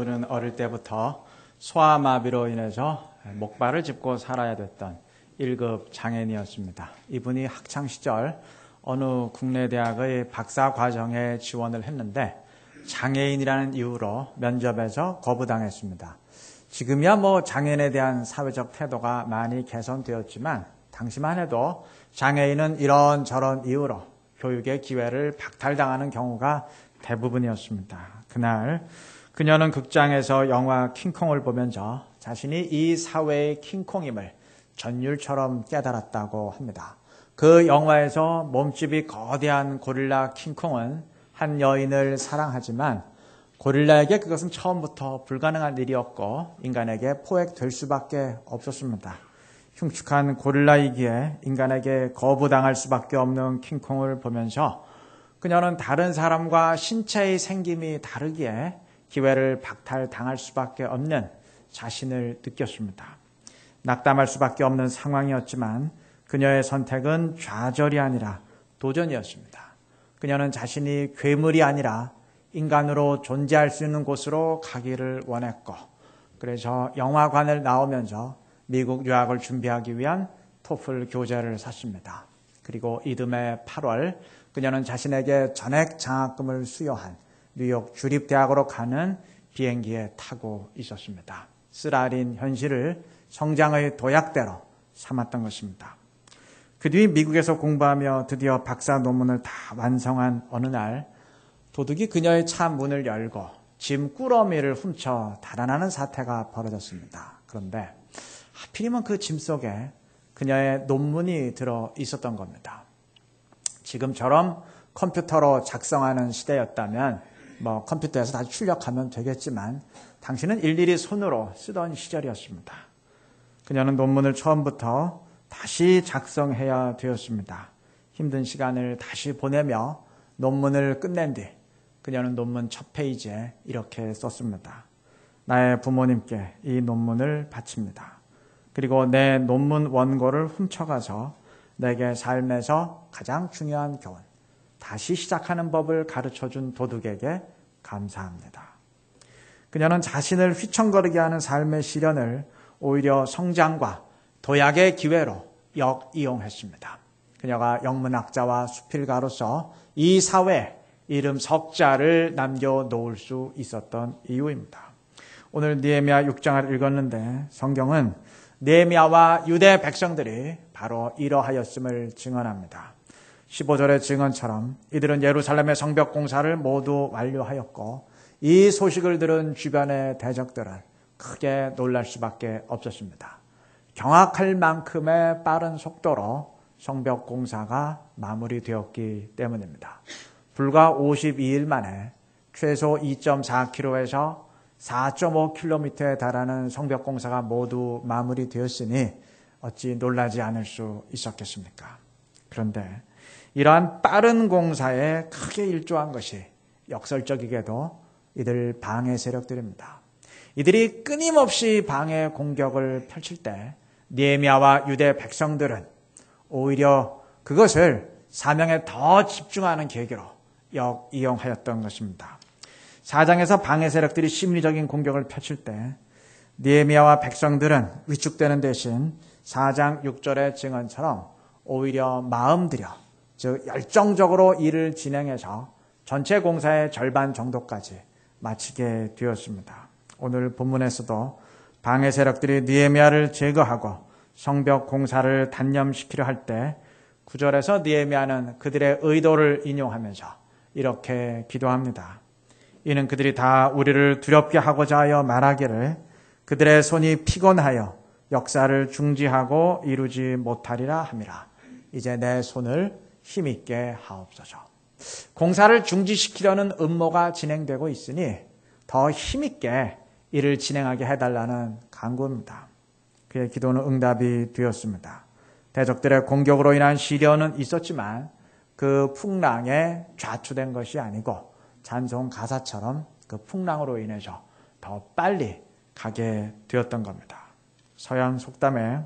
그는 어릴 때부터 소아마비로 인해서 목발을 짚고 살아야 됐던 1급 장애인이었습니다. 이분이 학창 시절 어느 국내 대학의 박사 과정에 지원을 했는데 장애인이라는 이유로 면접에서 거부당했습니다. 지금이야 뭐 장애인에 대한 사회적 태도가 많이 개선되었지만 당시만 해도 장애인은 이런 저런 이유로 교육의 기회를 박탈당하는 경우가 대부분이었습니다. 그날 그녀는 극장에서 영화 킹콩을 보면서 자신이 이 사회의 킹콩임을 전율처럼 깨달았다고 합니다. 그 영화에서 몸집이 거대한 고릴라 킹콩은 한 여인을 사랑하지만 고릴라에게 그것은 처음부터 불가능한 일이었고 인간에게 포획될 수밖에 없었습니다. 흉측한 고릴라이기에 인간에게 거부당할 수밖에 없는 킹콩을 보면서 그녀는 다른 사람과 신체의 생김이 다르기에 기회를 박탈당할 수밖에 없는 자신을 느꼈습니다. 낙담할 수밖에 없는 상황이었지만 그녀의 선택은 좌절이 아니라 도전이었습니다. 그녀는 자신이 괴물이 아니라 인간으로 존재할 수 있는 곳으로 가기를 원했고, 그래서 영화관을 나오면서 미국 유학을 준비하기 위한 토플 교재를 샀습니다. 그리고 이듬해 8월 그녀는 자신에게 전액 장학금을 수여한 뉴욕 주립대학으로 가는 비행기에 타고 있었습니다. 쓰라린 현실을 성장의 도약대로 삼았던 것입니다. 그 뒤 미국에서 공부하며 드디어 박사 논문을 다 완성한 어느 날 도둑이 그녀의 차 문을 열고 짐 꾸러미를 훔쳐 달아나는 사태가 벌어졌습니다. 그런데 하필이면 그 짐 속에 그녀의 논문이 들어 있었던 겁니다. 지금처럼 컴퓨터로 작성하는 시대였다면 뭐 컴퓨터에서 다시 출력하면 되겠지만 당신은 일일이 손으로 쓰던 시절이었습니다. 그녀는 논문을 처음부터 다시 작성해야 되었습니다. 힘든 시간을 다시 보내며 논문을 끝낸 뒤 그녀는 논문 첫 페이지에 이렇게 썼습니다. 나의 부모님께 이 논문을 바칩니다. 그리고 내 논문 원고를 훔쳐가서 내게 삶에서 가장 중요한 교훈, 다시 시작하는 법을 가르쳐 준 도둑에게 감사합니다. 그녀는 자신을 휘청거리게 하는 삶의 시련을 오히려 성장과 도약의 기회로 역이용했습니다. 그녀가 영문학자와 수필가로서 이 사회에 이름 석자를 남겨놓을 수 있었던 이유입니다. 오늘 니에미아 6장을 읽었는데 성경은 니에미아와 유대 백성들이 바로 이러하였음을 증언합니다. 15절의 증언처럼 이들은 예루살렘의 성벽 공사를 모두 완료하였고 이 소식을 들은 주변의 대적들은 크게 놀랄 수밖에 없었습니다. 경악할 만큼의 빠른 속도로 성벽 공사가 마무리되었기 때문입니다. 불과 52일 만에 최소 2.4km에서 4.5km에 달하는 성벽 공사가 모두 마무리되었으니 어찌 놀라지 않을 수 있었겠습니까? 그런데 이러한 빠른 공사에 크게 일조한 것이 역설적이게도 이들 방해 세력들입니다. 이들이 끊임없이 방해 공격을 펼칠 때 니에미아와 유대 백성들은 오히려 그것을 사명에 더 집중하는 계기로 역 이용하였던 것입니다. 사장에서 방해 세력들이 심리적인 공격을 펼칠 때 니에미아와 백성들은 위축되는 대신 4장 6절의 증언처럼 오히려 마음 들여 즉 열정적으로 일을 진행해서 전체 공사의 절반 정도까지 마치게 되었습니다. 오늘 본문에서도 방해 세력들이 니에미아를 제거하고 성벽 공사를 단념시키려 할때 구절에서 니에미아는 그들의 의도를 인용하면서 이렇게 기도합니다. 이는 그들이 다 우리를 두렵게 하고자 하여 말하기를 그들의 손이 피곤하여 역사를 중지하고 이루지 못하리라 함이라. 이제 내 손을 힘있게 하옵소서. 공사를 중지시키려는 음모가 진행되고 있으니 더 힘있게 이를 진행하게 해달라는 간구입니다. 그의 기도는 응답이 되었습니다. 대적들의 공격으로 인한 시련은 있었지만 그 풍랑에 좌초된 것이 아니고 찬송 가사처럼 그 풍랑으로 인해서 더 빨리 가게 되었던 겁니다. 서양 속담에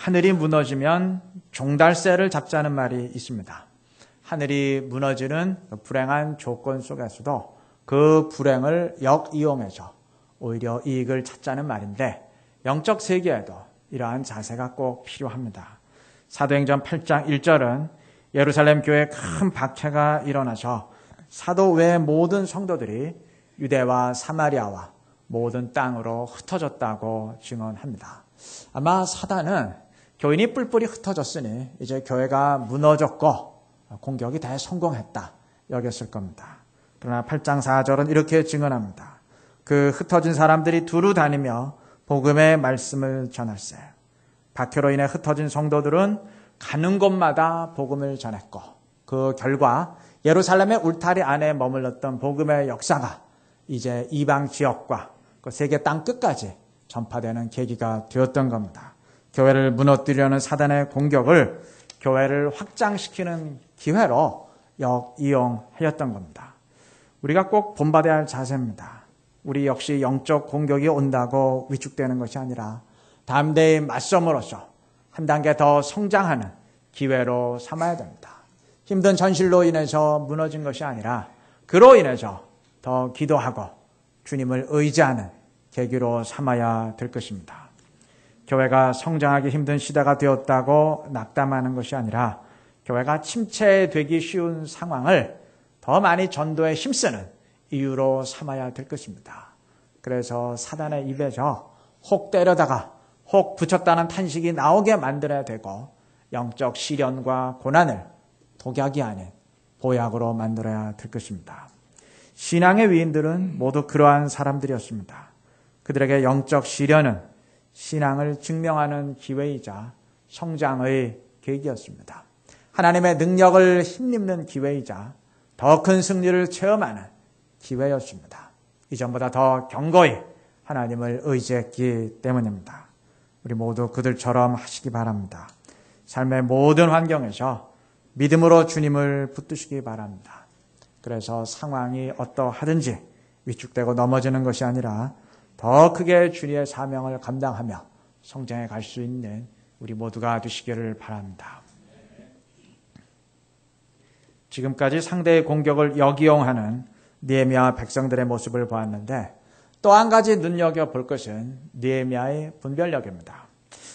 하늘이 무너지면 종달새를 잡자는 말이 있습니다. 하늘이 무너지는 불행한 조건 속에서도 그 불행을 역이용해서 오히려 이익을 찾자는 말인데 영적 세계에도 이러한 자세가 꼭 필요합니다. 사도행전 8장 1절은 예루살렘 교회에 큰 박해가 일어나서 사도 외 모든 성도들이 유대와 사마리아와 모든 땅으로 흩어졌다고 증언합니다. 아마 사단은 교인이 뿔뿔이 흩어졌으니 이제 교회가 무너졌고 공격이 대성공했다 여겼을 겁니다. 그러나 8장 4절은 이렇게 증언합니다. 그 흩어진 사람들이 두루 다니며 복음의 말씀을 전할세. 박해로 인해 흩어진 성도들은 가는 곳마다 복음을 전했고 그 결과 예루살렘의 울타리 안에 머물렀던 복음의 역사가 이제 이방 지역과 그 세계 땅 끝까지 전파되는 계기가 되었던 겁니다. 교회를 무너뜨리려는 사단의 공격을 교회를 확장시키는 기회로 역이용하였던 겁니다. 우리가 꼭 본받아야 할 자세입니다. 우리 역시 영적 공격이 온다고 위축되는 것이 아니라 담대히 맞섬으로써 한 단계 더 성장하는 기회로 삼아야 됩니다. 힘든 현실로 인해서 무너진 것이 아니라 그로 인해서 더 기도하고 주님을 의지하는 계기로 삼아야 될 것입니다. 교회가 성장하기 힘든 시대가 되었다고 낙담하는 것이 아니라 교회가 침체되기 쉬운 상황을 더 많이 전도에 힘쓰는 이유로 삼아야 될 것입니다. 그래서 사단의 입에서 혹 때려다가 혹 붙였다는 탄식이 나오게 만들어야 되고 영적 시련과 고난을 독약이 아닌 보약으로 만들어야 될 것입니다. 신앙의 위인들은 모두 그러한 사람들이었습니다. 그들에게 영적 시련은 신앙을 증명하는 기회이자 성장의 계기였습니다. 하나님의 능력을 힘입는 기회이자 더 큰 승리를 체험하는 기회였습니다. 이전보다 더 견고히 하나님을 의지했기 때문입니다. 우리 모두 그들처럼 하시기 바랍니다. 삶의 모든 환경에서 믿음으로 주님을 붙드시기 바랍니다. 그래서 상황이 어떠하든지 위축되고 넘어지는 것이 아니라 더 크게 주님의 사명을 감당하며 성장해 갈 수 있는 우리 모두가 되시기를 바랍니다. 지금까지 상대의 공격을 역이용하는 니에미아 백성들의 모습을 보았는데 또 한 가지 눈여겨 볼 것은 니에미아의 분별력입니다.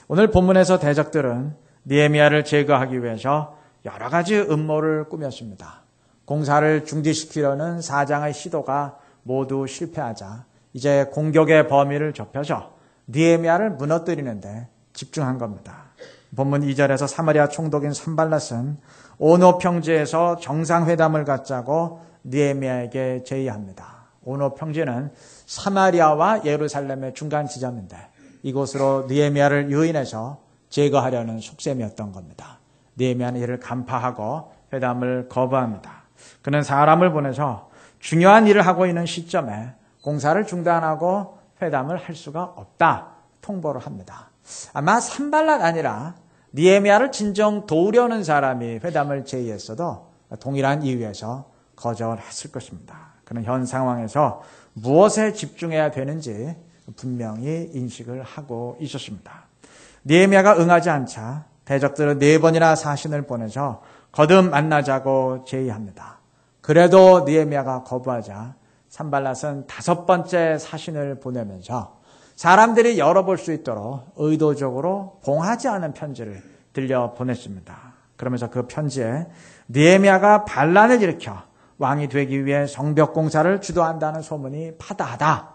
오늘 본문에서 대적들은 니에미아를 제거하기 위해서 여러 가지 음모를 꾸몄습니다. 공사를 중지시키려는 사장의 시도가 모두 실패하자 이제 공격의 범위를 좁혀서 니에미아를 무너뜨리는데 집중한 겁니다. 본문 2절에서 사마리아 총독인 산발랏은 오노 평지에서 정상회담을 갖자고 니에미아에게 제의합니다. 오노 평지는 사마리아와 예루살렘의 중간 지점인데 이곳으로 니에미아를 유인해서 제거하려는 속셈이었던 겁니다. 니에미아는 이를 간파하고 회담을 거부합니다. 그는 사람을 보내서 중요한 일을 하고 있는 시점에 공사를 중단하고 회담을 할 수가 없다 통보를 합니다. 아마 산발락 아니라 니에미아를 진정 도우려는 사람이 회담을 제의했어도 동일한 이유에서 거절했을 것입니다. 그는 현 상황에서 무엇에 집중해야 되는지 분명히 인식을 하고 있었습니다. 니에미아가 응하지 않자 대적들은 네 번이나 사신을 보내서 거듭 만나자고 제의합니다. 그래도 니에미아가 거부하자 산발랏은 다섯 번째 사신을 보내면서 사람들이 열어볼 수 있도록 의도적으로 봉하지 않은 편지를 들려 보냈습니다. 그러면서 그 편지에 니에미아가 반란을 일으켜 왕이 되기 위해 성벽 공사를 주도한다는 소문이 파다하다.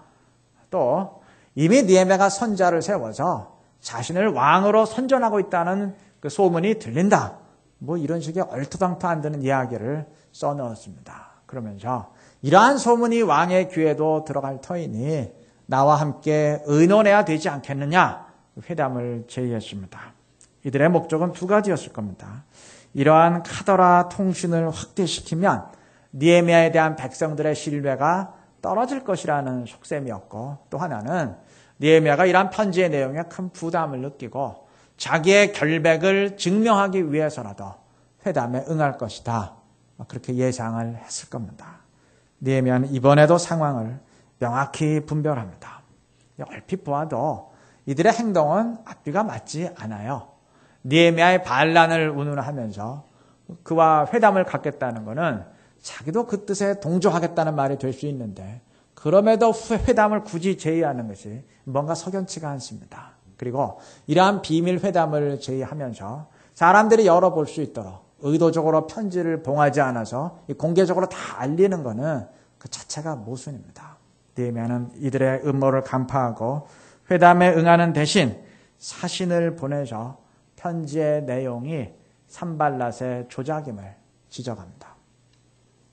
또 이미 니에미아가 선자를 세워서 자신을 왕으로 선전하고 있다는 그 소문이 들린다. 뭐 이런 식의 얼토당토 안 되는 이야기를 써넣었습니다. 그러면서 이러한 소문이 왕의 귀에도 들어갈 터이니 나와 함께 의논해야 되지 않겠느냐 회담을 제의했습니다. 이들의 목적은 두 가지였을 겁니다. 이러한 카더라 통신을 확대시키면 니에미아에 대한 백성들의 신뢰가 떨어질 것이라는 속셈이었고 또 하나는 니에미아가 이러한 편지의 내용에 큰 부담을 느끼고 자기의 결백을 증명하기 위해서라도 회담에 응할 것이다. 그렇게 예상을 했을 겁니다. 니에미아는 이번에도 상황을 명확히 분별합니다. 얼핏 보아도 이들의 행동은 앞뒤가 맞지 않아요. 니에미아의 반란을 운운하면서 그와 회담을 갖겠다는 것은 자기도 그 뜻에 동조하겠다는 말이 될 수 있는데 그럼에도 회담을 굳이 제의하는 것이 뭔가 석연치가 않습니다. 그리고 이러한 비밀 회담을 제의하면서 사람들이 열어볼 수 있도록 의도적으로 편지를 봉하지 않아서 공개적으로 다 알리는 것은 그 자체가 모순입니다. 느헤미야는 이들의 음모를 간파하고 회담에 응하는 대신 사신을 보내서 편지의 내용이 산발랏의 조작임을 지적합니다.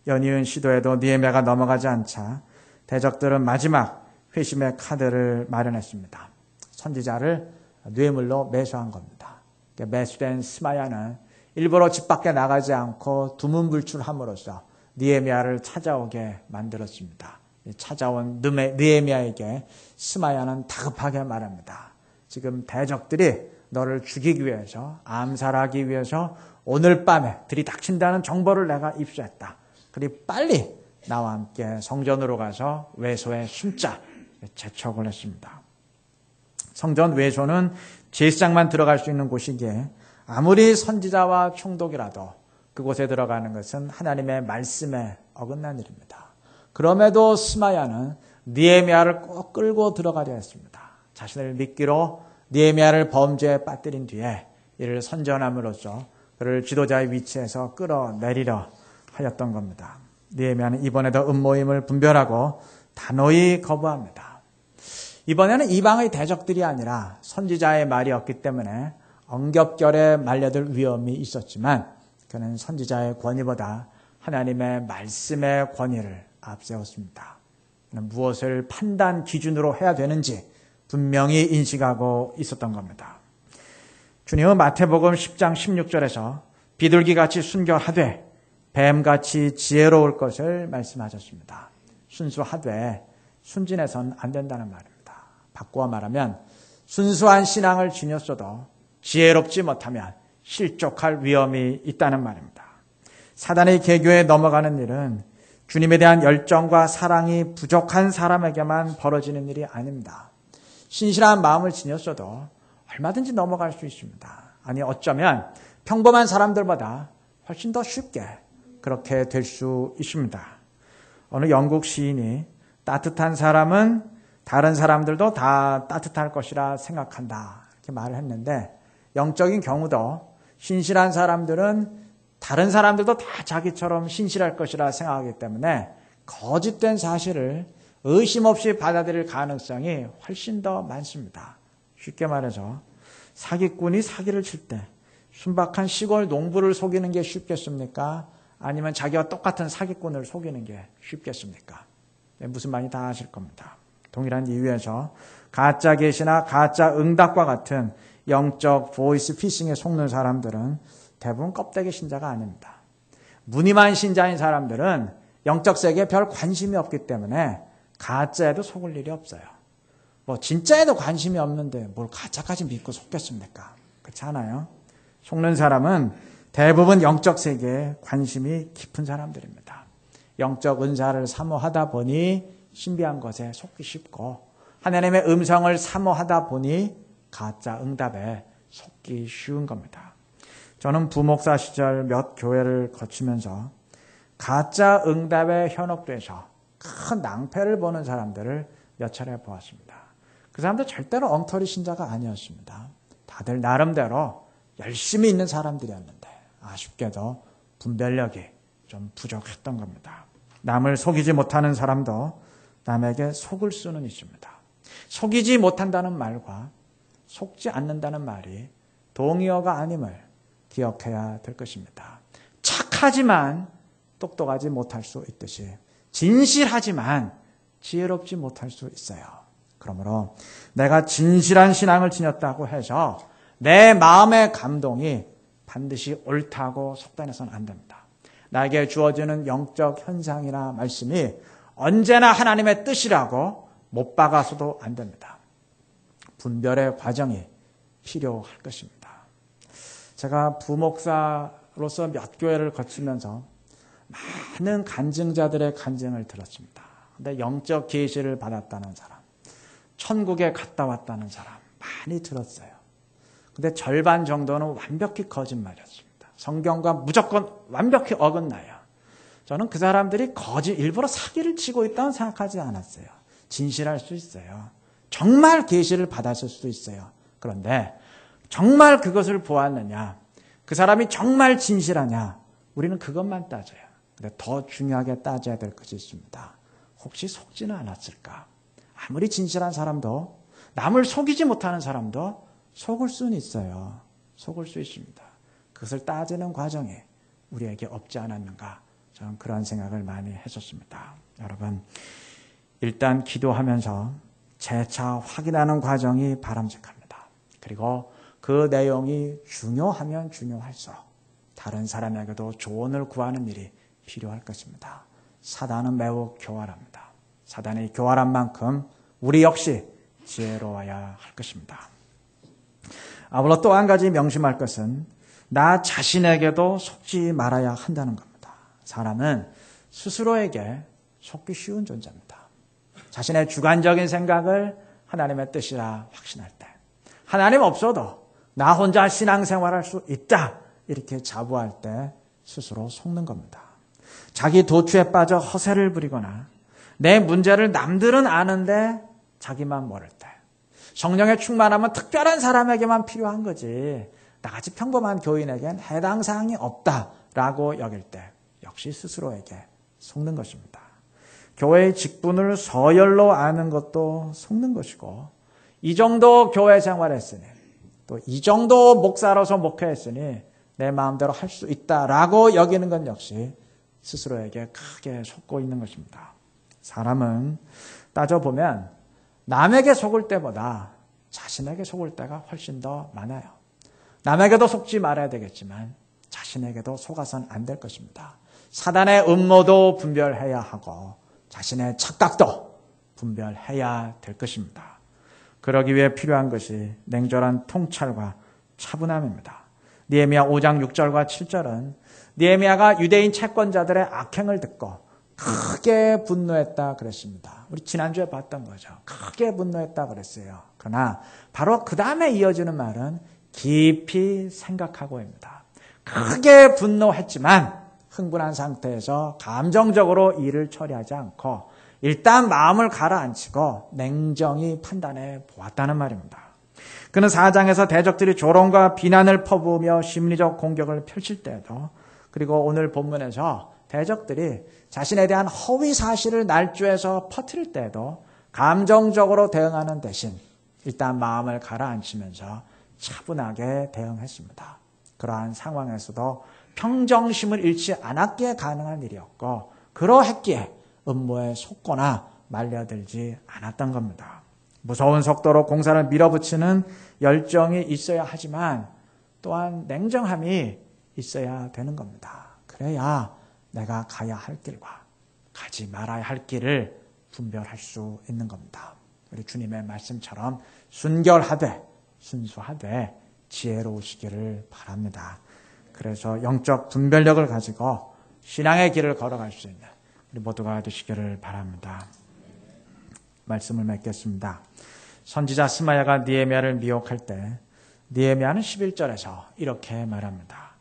연이은 시도에도 니에메가 넘어가지 않자 대적들은 마지막 회심의 카드를 마련했습니다. 선지자를 뇌물로 매수한 겁니다. 매수된 스마야는 일부러 집 밖에 나가지 않고 두문불출함으로써 니에미아를 찾아오게 만들었습니다. 찾아온 느에미아에게 스마야는 다급하게 말합니다. 지금 대적들이 너를 죽이기 위해서 암살하기 위해서 오늘 밤에 들이닥친다는 정보를 내가 입수했다. 그리 빨리 나와 함께 성전으로 가서 외소에 숨자 재촉을 했습니다. 성전 외소는 제사장만 들어갈 수 있는 곳이기에 아무리 선지자와 총독이라도 그곳에 들어가는 것은 하나님의 말씀에 어긋난 일입니다. 그럼에도 스마야는 니에미아를 꼭 끌고 들어가려 했습니다. 자신을 믿기로 니에미아를 범죄에 빠뜨린 뒤에 이를 선전함으로써 그를 지도자의 위치에서 끌어내리려 하였던 겁니다. 니에미아는 이번에도 음모임을 분별하고 단호히 거부합니다. 이번에는 이방의 대적들이 아니라 선지자의 말이었기 때문에 엉겹결에 말려들 위험이 있었지만 그는 선지자의 권위보다 하나님의 말씀의 권위를 앞세웠습니다. 무엇을 판단 기준으로 해야 되는지 분명히 인식하고 있었던 겁니다. 주님은 마태복음 10장 16절에서 비둘기같이 순결하되 뱀같이 지혜로울 것을 말씀하셨습니다. 순수하되 순진해선 안 된다는 말입니다. 바꾸어 말하면 순수한 신앙을 지녔어도 지혜롭지 못하면 실족할 위험이 있다는 말입니다. 사단의 개교에 넘어가는 일은 주님에 대한 열정과 사랑이 부족한 사람에게만 벌어지는 일이 아닙니다. 신실한 마음을 지녔어도 얼마든지 넘어갈 수 있습니다. 아니 어쩌면 평범한 사람들보다 훨씬 더 쉽게 그렇게 될 수 있습니다. 어느 영국 시인이 따뜻한 사람은 다른 사람들도 다 따뜻할 것이라 생각한다. 이렇게 말을 했는데 영적인 경우도 신실한 사람들은 다른 사람들도 다 자기처럼 신실할 것이라 생각하기 때문에 거짓된 사실을 의심 없이 받아들일 가능성이 훨씬 더 많습니다. 쉽게 말해서 사기꾼이 사기를 칠 때 순박한 시골 농부를 속이는 게 쉽겠습니까? 아니면 자기와 똑같은 사기꾼을 속이는 게 쉽겠습니까? 네, 무슨 말인지 다 아실 겁니다. 동일한 이유에서 가짜 계시나 가짜 응답과 같은 영적 보이스 피싱에 속는 사람들은 대부분 껍데기 신자가 아닙니다. 무늬만 신자인 사람들은 영적 세계에 별 관심이 없기 때문에 가짜에도 속을 일이 없어요. 뭐 진짜에도 관심이 없는데 뭘 가짜까지 믿고 속겠습니까? 그렇지 않아요? 속는 사람은 대부분 영적 세계에 관심이 깊은 사람들입니다. 영적 은사를 사모하다 보니 신비한 것에 속기 쉽고 하나님의 음성을 사모하다 보니 가짜 응답에 속기 쉬운 겁니다. 저는 부목사 시절 몇 교회를 거치면서 가짜 응답에 현혹돼서 큰 낭패를 보는 사람들을 몇 차례 보았습니다. 그 사람들 절대로 엉터리 신자가 아니었습니다. 다들 나름대로 열심히 있는 사람들이었는데 아쉽게도 분별력이 좀 부족했던 겁니다. 남을 속이지 못하는 사람도 남에게 속을 수는 있습니다. 속이지 못한다는 말과 속지 않는다는 말이 동의어가 아님을 기억해야 될 것입니다. 착하지만 똑똑하지 못할 수 있듯이 진실하지만 지혜롭지 못할 수 있어요. 그러므로 내가 진실한 신앙을 지녔다고 해서 내 마음의 감동이 반드시 옳다고 속단해서는 안 됩니다. 나에게 주어지는 영적 현상이나 말씀이 언제나 하나님의 뜻이라고 못 박아서도 안 됩니다. 분별의 과정이 필요할 것입니다. 제가 부목사로서 몇 교회를 거치면서 많은 간증자들의 간증을 들었습니다. 근데 영적 계시를 받았다는 사람, 천국에 갔다 왔다는 사람 많이 들었어요. 근데 절반 정도는 완벽히 거짓말이었습니다. 성경과 무조건 완벽히 어긋나요. 저는 그 사람들이 거짓 일부러 사기를 치고 있다고 생각하지 않았어요. 진실할 수 있어요. 정말 계시를 받았을 수도 있어요. 그런데 정말 그것을 보았느냐? 그 사람이 정말 진실하냐? 우리는 그것만 따져요. 근데 더 중요하게 따져야 될 것이 있습니다. 혹시 속지는 않았을까? 아무리 진실한 사람도 남을 속이지 못하는 사람도 속을 수는 있어요. 속을 수 있습니다. 그것을 따지는 과정에 우리에게 없지 않았는가? 저는 그런 생각을 많이 했었습니다. 여러분, 일단 기도하면서 재차 확인하는 과정이 바람직합니다. 그리고 그 내용이 중요하면 중요할수록 다른 사람에게도 조언을 구하는 일이 필요할 것입니다. 사단은 매우 교활합니다. 사단이 교활한 만큼 우리 역시 지혜로워야 할 것입니다. 아울러 또한 가지 명심할 것은 나 자신에게도 속지 말아야 한다는 겁니다. 사람은 스스로에게 속기 쉬운 존재입니다. 자신의 주관적인 생각을 하나님의 뜻이라 확신할 때, 하나님 없어도 나 혼자 신앙생활할 수 있다 이렇게 자부할 때 스스로 속는 겁니다. 자기 도취에 빠져 허세를 부리거나 내 문제를 남들은 아는데 자기만 모를 때 성령의 충만함은 특별한 사람에게만 필요한 거지 나같이 평범한 교인에겐 해당 사항이 없다라고 여길 때 역시 스스로에게 속는 것입니다. 교회의 직분을 서열로 아는 것도 속는 것이고 이 정도 교회 생활했으니 또 이 정도 목사로서 목회했으니 내 마음대로 할 수 있다라고 여기는 건 역시 스스로에게 크게 속고 있는 것입니다. 사람은 따져보면 남에게 속을 때보다 자신에게 속을 때가 훨씬 더 많아요. 남에게도 속지 말아야 되겠지만 자신에게도 속아선 안 될 것입니다. 사단의 음모도 분별해야 하고 자신의 착각도 분별해야 될 것입니다. 그러기 위해 필요한 것이 냉철한 통찰과 차분함입니다. 니에미야 5장 6절과 7절은 니에미야가 유대인 채권자들의 악행을 듣고 크게 분노했다 그랬습니다. 우리 지난주에 봤던 거죠. 크게 분노했다 그랬어요. 그러나 바로 그 다음에 이어지는 말은 깊이 생각하고입니다. 크게 분노했지만 흥분한 상태에서 감정적으로 일을 처리하지 않고 일단 마음을 가라앉히고 냉정히 판단해 보았다는 말입니다. 그는 사장에서 대적들이 조롱과 비난을 퍼부으며 심리적 공격을 펼칠 때도 그리고 오늘 본문에서 대적들이 자신에 대한 허위 사실을 날조해서 퍼뜨릴 때도 감정적으로 대응하는 대신 일단 마음을 가라앉히면서 차분하게 대응했습니다. 그러한 상황에서도 평정심을 잃지 않았기에 가능한 일이었고 그러했기에 음모에 속거나 말려들지 않았던 겁니다. 무서운 속도로 공사를 밀어붙이는 열정이 있어야 하지만 또한 냉정함이 있어야 되는 겁니다. 그래야 내가 가야 할 길과 가지 말아야 할 길을 분별할 수 있는 겁니다. 우리 주님의 말씀처럼 순결하되 순수하되 지혜로우시기를 바랍니다. 그래서 영적 분별력을 가지고 신앙의 길을 걸어갈 수 있는 우리 모두가 되시기를 바랍니다. 말씀을 맺겠습니다. 선지자 스마야가 니에미아를 미혹할 때 니에미아는 11절에서 이렇게 말합니다.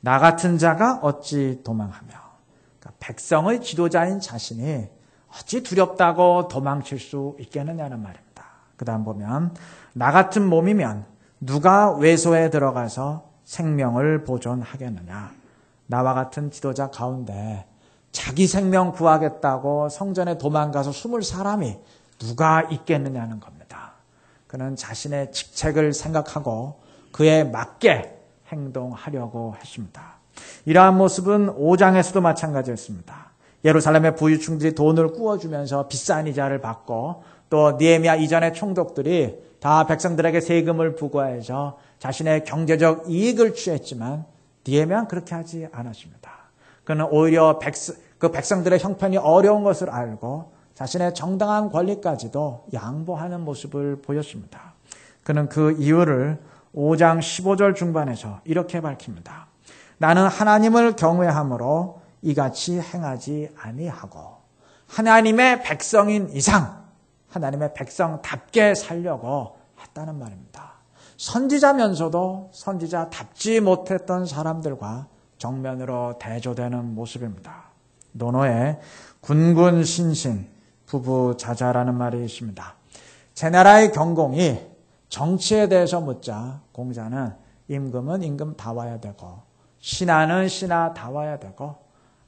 나 같은 자가 어찌 도망하며 그러니까 백성의 지도자인 자신이 어찌 두렵다고 도망칠 수 있겠느냐는 말입니다. 그 다음 보면 나 같은 몸이면 누가 외소에 들어가서 생명을 보존하겠느냐. 나와 같은 지도자 가운데 자기 생명 구하겠다고 성전에 도망가서 숨을 사람이 누가 있겠느냐는 겁니다. 그는 자신의 직책을 생각하고 그에 맞게 행동하려고 했습니다. 이러한 모습은 5장에서도 마찬가지였습니다. 예루살렘의 부유층들이 돈을 꾸어주면서 비싼 이자를 받고 또 니에미아 이전의 총독들이 다 백성들에게 세금을 부과해서 자신의 경제적 이익을 취했지만 니에미아는 그렇게 하지 않았습니다. 그는 오히려 백성, 그 백성들의 형편이 어려운 것을 알고 자신의 정당한 권리까지도 양보하는 모습을 보였습니다. 그는 그 이유를 5장 15절 중반에서 이렇게 밝힙니다. 나는 하나님을 경외함으로 이같이 행하지 아니하고 하나님의 백성인 이상 하나님의 백성답게 살려고 했다는 말입니다. 선지자면서도 선지자답지 못했던 사람들과 정면으로 대조되는 모습입니다. 노노의 군군 신신 부부 자자라는 말이 있습니다. 제 나라의 경공이 정치에 대해서 묻자 공자는 임금은 임금 다 와야 되고 신하는 신하 다 와야 되고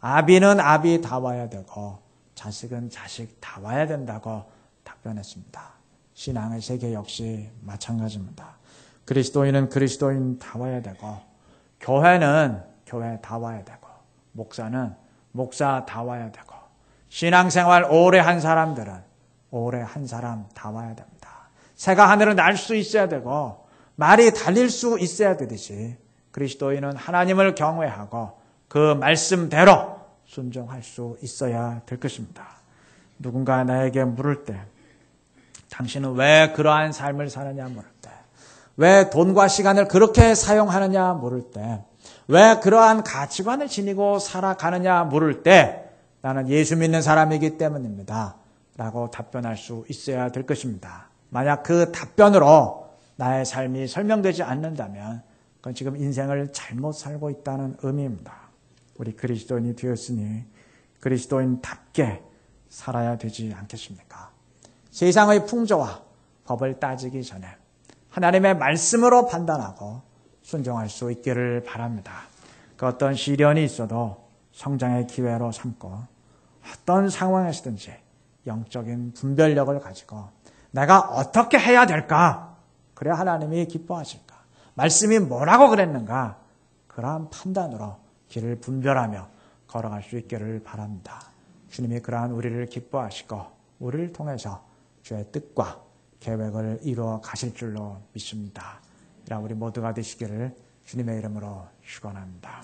아비는 아비 다 와야 되고 자식은 자식 다 와야 된다고 답변했습니다. 신앙의 세계 역시 마찬가지입니다. 그리스도인은 그리스도인 다 와야 되고 교회는 교회 다 와야 되고 목사는 목사 다 와야 되고 신앙생활 오래 한 사람들은 오래 한 사람 다 와야 됩니다. 새가 하늘을 날 수 있어야 되고 말이 달릴 수 있어야 되듯이 그리스도인은 하나님을 경외하고 그 말씀대로 순종할 수 있어야 될 것입니다. 누군가 나에게 물을 때 당신은 왜 그러한 삶을 사느냐 물을 때, 왜 돈과 시간을 그렇게 사용하느냐 물을 때, 왜 그러한 가치관을 지니고 살아가느냐 물을 때, 나는 예수 믿는 사람이기 때문입니다. 라고 답변할 수 있어야 될 것입니다. 만약 그 답변으로 나의 삶이 설명되지 않는다면, 그건 지금 인생을 잘못 살고 있다는 의미입니다. 우리 그리스도인이 되었으니 그리스도인답게 살아야 되지 않겠습니까? 세상의 풍조와 법을 따지기 전에 하나님의 말씀으로 판단하고 순종할 수 있기를 바랍니다. 그 어떤 시련이 있어도 성장의 기회로 삼고 어떤 상황에서든지 영적인 분별력을 가지고 내가 어떻게 해야 될까? 그래야 하나님이 기뻐하실까? 말씀이 뭐라고 그랬는가? 그러한 판단으로 길을 분별하며 걸어갈 수 있기를 바랍니다. 주님이 그러한 우리를 기뻐하시고 우리를 통해서 주의 뜻과 계획을 이루어 가실 줄로 믿습니다. 이라 우리 모두가 되시기를 주님의 이름으로 축원합니다.